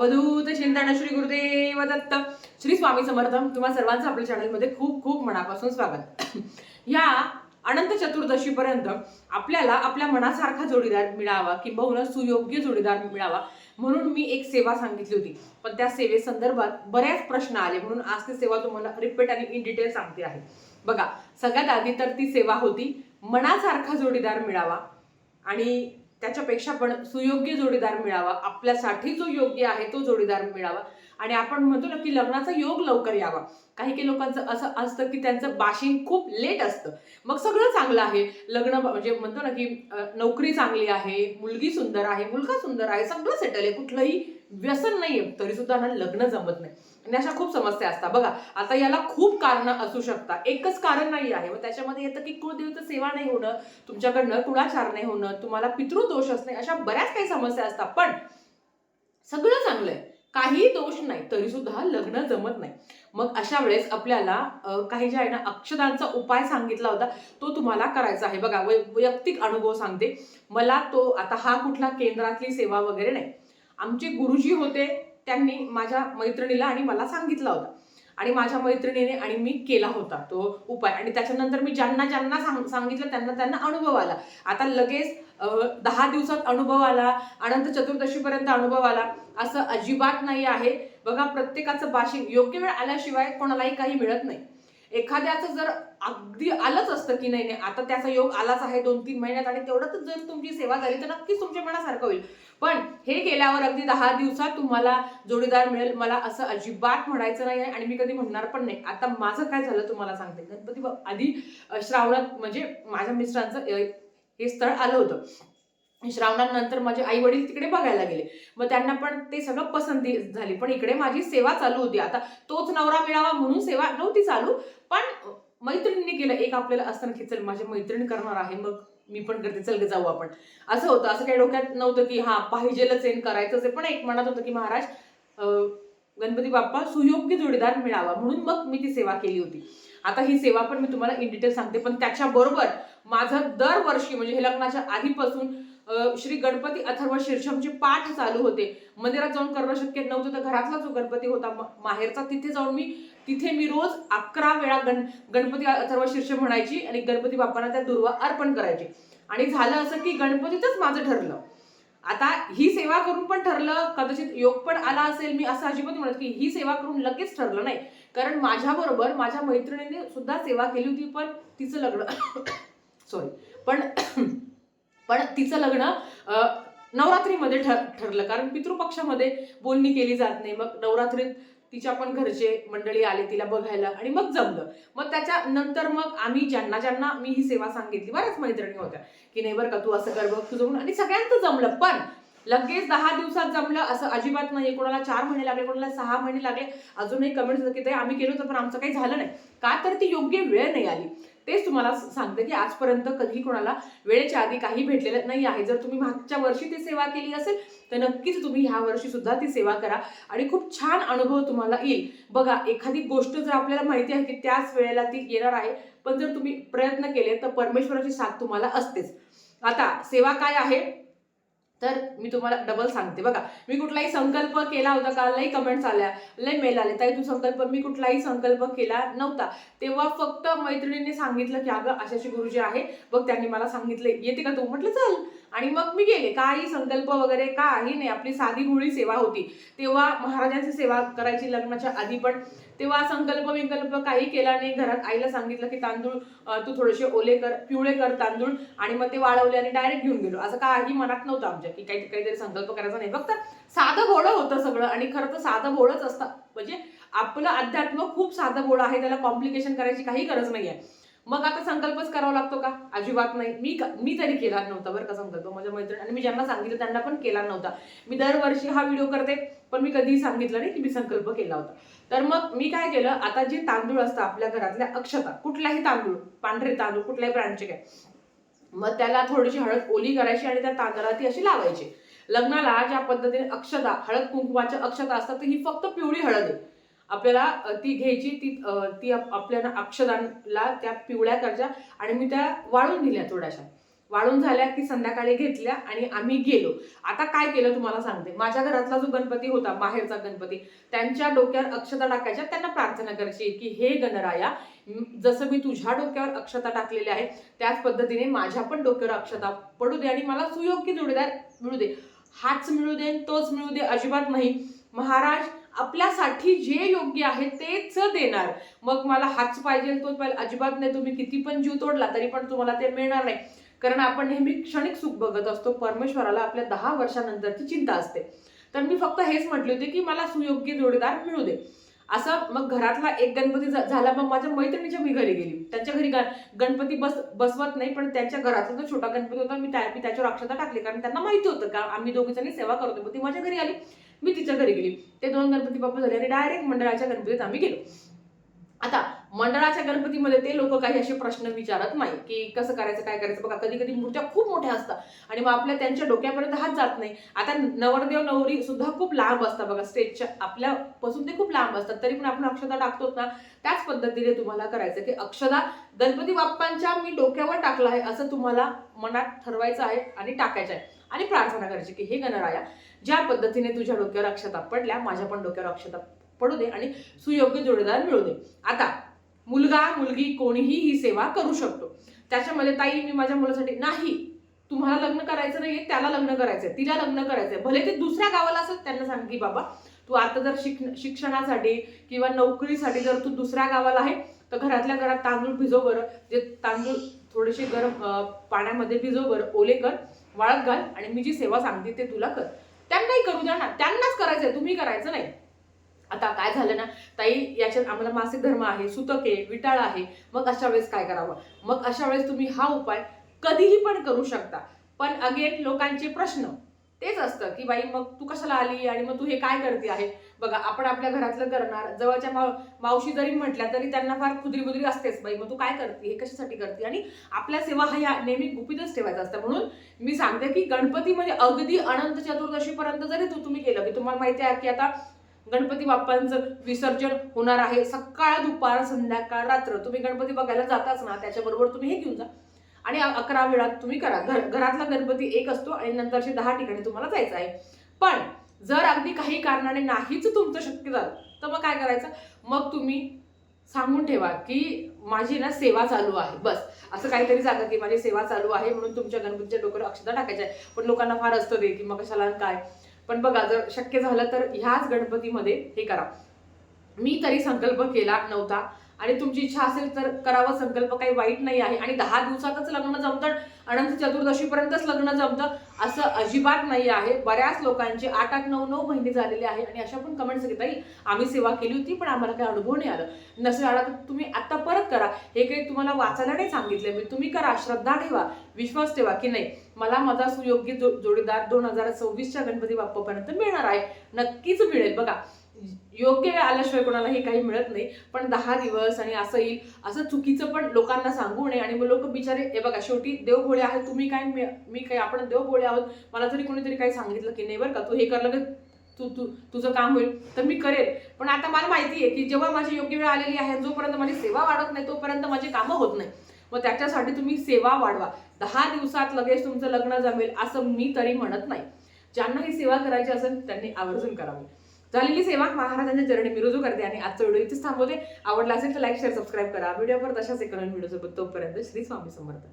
अवधूत चिंतन श्री गुरुदेव दत्त. श्री स्वामी समर्थ तुम्हा सर्वांचं आपल्या चॅनलमध्ये खूप खूप मनापासून स्वागत. या अनंत चतुर्दशीपर्यंत आपल्याला आपल्या मनासारखा जोडीदार मिळावा किंबहुना सुयोग्य जोडीदार मिळावा म्हणून मी एक सेवा सांगितली होती. पण त्या सेवेसंदर्भात बऱ्याच प्रश्न आले म्हणून आज ती सेवा तुम्हाला रिपीट आणि इन डिटेल सांगते आहे. बघा सगळ्यात आधी तर ती सेवा होती मनासारखा जोडीदार मिळावा आणि त्याच्यापेक्षा पण सुयोग्य जोडीदार मिळावा. आपल्यासाठी जो योग्य आहे तो जोडीदार मिळावा. आणि आपण म्हणतो ना की लग्नाचा योग लवकर यावा. काही काही लोकांचं असं असतं की त्यांचं बाशिंग खूप लेट असतं. मग सगळं चांगलं आहे. लग्न म्हणजे म्हणतो ना की नोकरी चांगली आहे मुलगी सुंदर आहे मुलगा सुंदर आहे सगळं सेटल आहे. कुठलंही व्यसन नाही तरी सुद्धा ना लग्न जमत नाही. आणि अशा खूप समस्या असतात. बघा आता याला खूप कारणं असू शकतात. एकच कारण नाही आहे. मग त्याच्यामध्ये येतं की कुळदेवीचं सेवा नाही होणं तुमच्याकडनं कुळाचार नाही होणं तुम्हाला पितृदोष असणे अशा बऱ्याच काही समस्या असतात. पण सगळं चांगलं आहे काही दोष नाही. तरी सुद्धा लग्न जमत नाही. मग अशा वेळेस आपल्याला काही जे आहे ना अक्षदांचा उपाय सांगितला होता तो तुम्हाला करायचा आहे. बघा वै- वैयक्तिक अनुभव सांगते. मला तो आता हा कुठला केंद्रातली सेवा वगैरे नाही. आमचे गुरुजी होते. त्यांनी माझ्या मैत्रिणीला आणि मला सांगितला होता. आणि माझ्या मैत्रिणीने आणि मी केला होता तो उपाय. आणि त्याच्यानंतर मी ज्यांना ज्यांना सांग सांगितलं त्यांना त्यांना अनुभव आला. आता लगेच दहा दिवसात अनुभव आला अनंत चतुर्दशीपर्यंत अनुभव आला. असं अजिबात नाही आहे. बघा प्रत्येकाचं भाषिक योग्य वेळ आल्याशिवाय कोणालाही काही मिळत नाही. एखाद्याचं जर अगदी आलंच असतं की नाही नाही आता त्याचा योग आलाच आहे दोन तीन महिन्यात आणि तेवढंच जर तुमची सेवा झाली तर नक्कीच तुमच्या मनासारखं होईल. पण हे केल्यावर अगदी दहा दिवसात तुम्हाला जोडीदार मिळेल. मला असं अजिबात म्हणायचं नाही आहे आणि मी कधी म्हणणार पण नाही. आता माझं काय झालं तुम्हाला सांगते. गणपती आधी श्रावणात म्हणजे माझ्या मिस्टरांचं हे स्थळ आलं होतं. श्रावणानंतर माझे आई वडील तिकडे बघायला गेले. मग त्यांना पण ते सगळं पसंती झाली. पण इकडे माझी सेवा चालू होती. आता तोच नवरा मिळावा म्हणून सेवा नव्हती चालू. पण मैत्रिणींनी केलं. एक आपल्याला असताना की चल माझी मैत्रीण करणार आहे. मग मी पण करते. चल जाऊ आपण. असं होतं. असं काही डोक्यात नव्हतं की हा पाहिजेलच आहे करायचंच आहे. पण एक म्हणत होतं की महाराज गणपती बाप्पा सुयोग्य जोडीदार मिळावा. म्हणून मग मी ती सेवा केली होती. आता ही सेवा पण मी तुम्हाला इन डिटेल सांगते. पण त्याच्याबरोबर माझं दरवर्षी म्हणजे हे लग्नाच्या आधीपासून श्री गणपती अथर्व शीर्षमचे पाठ चालू होते. मंदिरात जाऊन करणं शक्य नव्हतं तर घरातला जो गणपती होता माहेरचा तिथे जाऊन मी तिथे मी रोज अकरा वेळा गण गणपती अथर्व शीर्ष म्हणायची आणि गणपती बाप्पांना त्या दुर्वा अर्पण करायची. आणि झालं असं की गणपतीतच माझं ठरलं. आता ही सेवा करून पण ठरलं कदाचित योग पण आला असेल मी असं अजिबात म्हणत की ही सेवा करून लगेच ठरलं नाही. कारण माझ्याबरोबर माझ्या मैत्रिणीने सुद्धा सेवा केली होती पण तिचं लग्न सॉरी पण पण तिचं लग्न नवरात्रीमध्ये ठर ठरलं. कारण पितृपक्षामध्ये बोलणी केली जात नाही. मग नवरात्रीत तिच्या पण घरचे मंडळी आले तिला बघायला आणि मग जमलं. मग त्याच्या नंतर मग आम्ही ज्यांना ज्यांना मी ही सेवा सांगितली बऱ्याच मैत्रिणी होत्या. की नाही बरं का तू असं कर बघ तुझं म्हणून आणि सगळ्यांचं जमलं. पण लगेच दहा दिवसात जमलं असं अजिबात नाही कोणाला चार महिने लागले कोणाला सहा महिने लागले. अजूनही कमेंट्स की ते आम्ही केलं होतं पण आमचं काही झालं नाही. का तर ती योग्य वेळ नाही आली. तेच तुम्हाला सांगते की आजपर्यंत कधी कोणाला वेळेच्या आधी काही भेटलेलं नाही आहे. जर तुम्ही मागच्या वर्षी ती सेवा केली असेल तर नक्कीच तुम्ही ह्या वर्षी सुद्धा ती सेवा करा. आणि खूप छान अनुभव तुम्हाला येईल. बघा एखादी गोष्ट जर आपल्याला माहिती आहे की त्याच वेळेला ती येणार आहे पण जर तुम्ही प्रयत्न केले तर परमेश्वराची साथ तुम्हाला असतेच. आता सेवा काय आहे? तर मी तुम्हाला डबल सांगते. बघा मी कुठलाही संकल्प केला होता का? लई कमेंट्स आल्या लई मेल आले. ताई तू संकल्प मी कुठलाही संकल्प केला नव्हता. तेव्हा फक्त मैत्रिणीने सांगितलं की अगं अशाशी गुरुजी आहे. बघ त्यांनी मला सांगितलं. येते का तू? म्हटलं चल. आणि मग मी गेले. काही संकल्प वगैरे काही नाही. आपली साधी भोळी सेवा होती. तेव्हा महाराजांची सेवा करायची लग्नाच्या आधी पण. तेव्हा संकल्प विकल्प काही केला नाही. घरात आईला सांगितलं की तांदूळ तू थोडेसे ओले कर पिवळे कर तांदूळ. आणि मग ते वाळवले आणि डायरेक्ट घेऊन गेलो. असं काही मनात नव्हतं आमच्या की काही काहीतरी संकल्प करायचा नाही. फक्त साधं भोळं होतं सगळं. आणि खरं तर साधं भोळंच असतं. म्हणजे आपलं अध्यात्म खूप साधं भोळं आहे. त्याला कॉम्प्लिकेशन करायची काही गरज नाही आहे मग आता संकल्पच करावा लागतो का? अजिबात नाही. मी मी तरी केला नव्हता बरं का संकल्प. माझ्या मैत्रिणी आणि मी ज्यांना सांगितलं त्यांना पण केला नव्हता. मी दरवर्षी हा व्हिडिओ करते पण मी कधीही सांगितलं नाही की मी संकल्प केला होता. तर मग मी काय केलं? आता जे तांदूळ असतं आपल्या घरातल्या अक्षता कुठलाही तांदूळ पांढरे तांदूळ कुठल्याही ब्रँडचे काय मग त्याला थोडीशी हळद ओली करायची आणि त्या तांदळाला ती अशी लावायची. लग्नाला ज्या पद्धतीने अक्षता हळद कुंकुमाच्या अक्षता असतात तर ही फक्त पिवळी हळद आहे. आपल्याला ती घ्यायची ती ती आपल्याला अक्षदांना त्या पिवळ्या करच्या आणि मी त्या वाळून दिल्या थोड्याशा. वाळून झाल्या की संध्याकाळी घेतल्या आणि आम्ही गेलो. आता काय केलं तुम्हाला सांगते. माझ्या घरातला जो गणपती होता बाहेरचा गणपती त्यांच्या डोक्यावर अक्षता टाकायच्या त्यांना प्रार्थना करायची की हे गणराया जसं मी तुझ्या डोक्यावर अक्षता टाकलेल्या आहे त्याच पद्धतीने माझ्या पण डोक्यावर अक्षता पडू दे आणि मला सुयोग्य जोडीदार मिळू दे. हाच मिळू दे तोच मिळू दे अजिबात नाही. महाराज आपल्यासाठी जे योग्य आहे तेच देणार. मग मला हाच पाहिजे तो पाहिजे. अजिबात नाही तुम्ही किती पण जीव तोडला तरी पण तुम्हाला ते मिळणार नाही. कारण आपण नेहमी क्षणिक सुख बघत असतो. परमेश्वराला आपल्या दहा वर्षानंतरची चिंता असते. तर मी फक्त हेच म्हटले होते की मला सुयोग्य जोडीदार मिळू दे. असं मग घरातला एक गणपती झा- झाला मग माझ्या मैत्रिणीच्या मी घरी गेली. त्यांच्या घरी गणपती बस बसवत नाही पण त्यांच्या घरातला जो छोटा गणपती होता मी त्या मी त्याच्यावर अक्षता टाकली. कारण त्यांना माहिती होतं का आम्ही दोघी जणी सेवा करतो मग ती माझ्या घरी आली. मी तिच्या घरी गेली. ते दोन गणपती बाप्पा झाले आणि डायरेक्ट मंडळाच्या गणपतीत आम्ही गेलो. आता मंडळाच्या गणपतीमध्ये ते लोक काही असे प्रश्न विचारत नाही की कसं करायचं काय करायचं? बघा कधी कधी मूर्त्या खूप मोठ्या असतात आणि मग आपल्या त्यांच्या डोक्यापर्यंत हात जात नाही. आता नवरदेव नवरी सुद्धा खूप लांब असतात बघा स्टेजच्या आपल्यापासून ते खूप लांब असतात. तरी पण आपण अक्षता टाकतोच ना. त्याच पद्धतीने तुम्हाला करायचं की अक्षदा गणपती बाप्पांच्या मी डोक्यावर टाकला आहे असं तुम्हाला मनात ठरवायचं आहे आणि टाकायचं आहे. आणि प्रार्थना करायची की हे गणराया ज्या पद्धतीने तुझ्या डोक्यावर अक्षता पडल्या माझ्या पण डोक्यावर अक्षता पडू दे आणि सुयोग्य जोडीदार मिळू दे. आता मुलगा मुलगी कोणीही ही सेवा करू शकतो. त्याच्यामध्ये ताई मी माझ्या मुलासाठी नाही तुम्हाला लग्न करायचं नाहीये त्याला लग्न करायचंय तिला लग्न करायचंय. भले ते दुसऱ्या गावाला असेल त्यांना सांग की बाबा तू आता जर शिक शिक्षणासाठी किंवा नोकरीसाठी जर तू दुसऱ्या गावाला आहे तर घरातल्या घरात तांदूळ भिजव बरं. जे तांदूळ थोडेसे गरम पाण्यामध्ये भिजव बरं ओले कर वाळत घाल आणि मी जी सेवा सांगते ते तुला कर. त्यांनाही करू द्या ना. त्यांनाच करायचंय तुम्ही करायचं नाही. आता काय झालं ना ताई याच्यात आम्हाला मासिक धर्म आहे सुतक आहे विटाळ आहे. मग अशा वेळेस काय करावं? मग अशा वेळेस तुम्ही हा उपाय कधीही पण करू शकता. पण अगेन लोकांचे प्रश्न तेच असतं की बाई मग तू कशाला आली आणि मग तू हे काय करते आहे? बघा आपण आपल्या घरातलं करणार जवळच्या माव मावशी जरी म्हटल्या तरी त्यांना फार खुदरी बुदरी असतेच. बाई मग तू काय करते? हे कशासाठी करते? आणि आपल्या सेवा हा या नेहमी गुपितच ठेवायचा असतं. म्हणून मी सांगते की गणपती म्हणजे अगदी अनंत चतुर्दशीपर्यंत जरी तू तुम्ही केलं की तुम्हाला माहिती आहे की आता गणपती बाप्पांचं विसर्जन होणार आहे. सकाळ दुपार संध्याकाळ रात्र. तुम्ही गणपती बघायला जाताच ना त्याच्याबरोबर तुम्ही हे घेऊन जा. आणि अकरा वेळात तुम्ही करा. घर घरातला गणपती एक असतो आणि नंतरचे दहा ठिकाणी तुम्हाला जायचं आहे. पण जर अगदी काही कारणाने नाहीच तुमचं शक्य झालं तर मग काय करायचं? मग तुम्ही सांगून ठेवा की माझी ना सेवा चालू आहे. बस. असं काहीतरी सांगा की माझी सेवा चालू आहे म्हणून तुमच्या गणपतीच्या डोक्यावर अक्षता टाकायच्या आहे पण लोकांना फार असतं दे की मग कशाला काय? पण बघा जर शक्य झालं तर ह्याच गणपतीमध्ये हे करा. मी तरी संकल्प केला नव्हता. आणि तुमची इच्छा असेल तर करावा संकल्प काही वाईट नाही आहे. आणि दहा दिवसातच लग्न जमतं अनंत चतुर्दशीपर्यंतच लग्न जमतं असं अजिबात नाही आहे. बऱ्याच लोकांचे आठ आठ नऊ नऊ महिने झालेले आहे आणि अशा पण कमेंट्स येत ताई आम्ही सेवा केली होती पण आम्हाला काही अनुभव नाही आला. नसेल आला तर तुम्ही आत्ता परत करा. हे काही तुम्हाला वाचायला नाही सांगितलं मी. तुम्ही करा श्रद्धा ठेवा विश्वास ठेवा की नाही. मला माझा सुयोग्य जो- जोडीदार दोन हजार सव्वीसच्या गणपती बाप्पापर्यंत मिळणार आहे. नक्कीच मिळेल. बघा योग्य वेळ आल्याशिवाय कोणालाही काही मिळत नाही. पण दहा दिवस आणि असं येईल असं चुकीचं पण लोकांना सांगू नये. आणि मग लोक बिचारे हे बघा शेवटी देवभोळे आहेत तुम्ही काय मी मी काय आपण देवभोळे आहोत. मला जरी कोणीतरी काही सांगितलं की नाही बरं का तू हे करलं की तू तू तुझं काम होईल तर मी करेल. पण आता मला माहिती आहे की जेव्हा माझी योग्य वेळ आलेली आहे जोपर्यंत माझी सेवा वाढत नाही तोपर्यंत माझी कामं होत नाही. मग त्याच्यासाठी तुम्ही सेवा वाढवा. दहा दिवसात लगेच तुमचं लग्न जमेल असं मी तरी म्हणत नाही. ज्यांना ही सेवा करायची असेल त्यांनी आवर्जून करावी. झालेली सेवा महाराजांच्या चरणी मी रुजू करते आणि आजचा व्हिडिओ इथेच थांबवते. आवडला असेल तर लाईक शेअर सबस्क्राईब करा. व्हिडिओवर तशाच एक नवीन व्हिडिओ सोबत तोपर्यंत श्री स्वामी समर्थ.